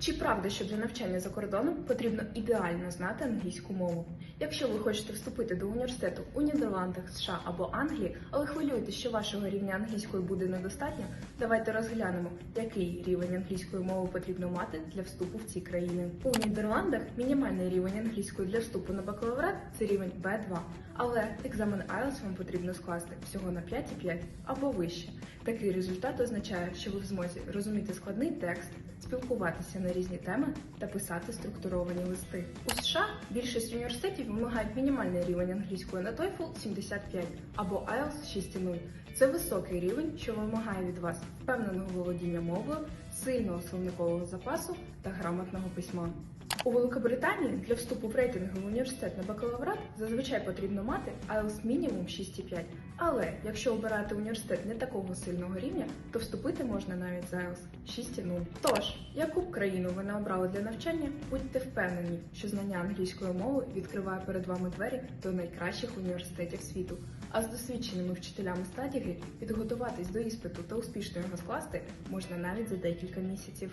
Чи правда, що для навчання за кордоном потрібно ідеально знати англійську мову? Якщо ви хочете вступити до університету у Нідерландах, США або Англії, але хвилюєтесь, що вашого рівня англійської буде недостатньо, давайте розглянемо, який рівень англійської мови потрібно мати для вступу в ці країни. У Нідерландах мінімальний рівень англійської для вступу на бакалаврат це рівень B2, але екзамен IELTS вам потрібно скласти всього на 5,5 або вище. Такий результат означає, що ви в змозі розуміти складний текст, спілкуватися на різні теми та писати структуровані листи. У США більшість університетів вимагають мінімальний рівень англійської на TOEFL 75 або IELTS 6.0. Це високий рівень, що вимагає від вас впевненого володіння мовою, сильного словникового запасу та грамотного письма. У Великобританії для вступу в рейтинговий університет на бакалаврат зазвичай потрібно мати IELTS мінімум 6,5. Але якщо обирати університет не такого сильного рівня, то вступити можна навіть з IELTS 6,0. Тож, яку б країну ви не обрали для навчання, будьте впевнені, що знання англійської мови відкриває перед вами двері до найкращих університетів світу. А з досвідченими вчителями стадіги підготуватись до іспиту та успішно його скласти можна навіть за декілька місяців.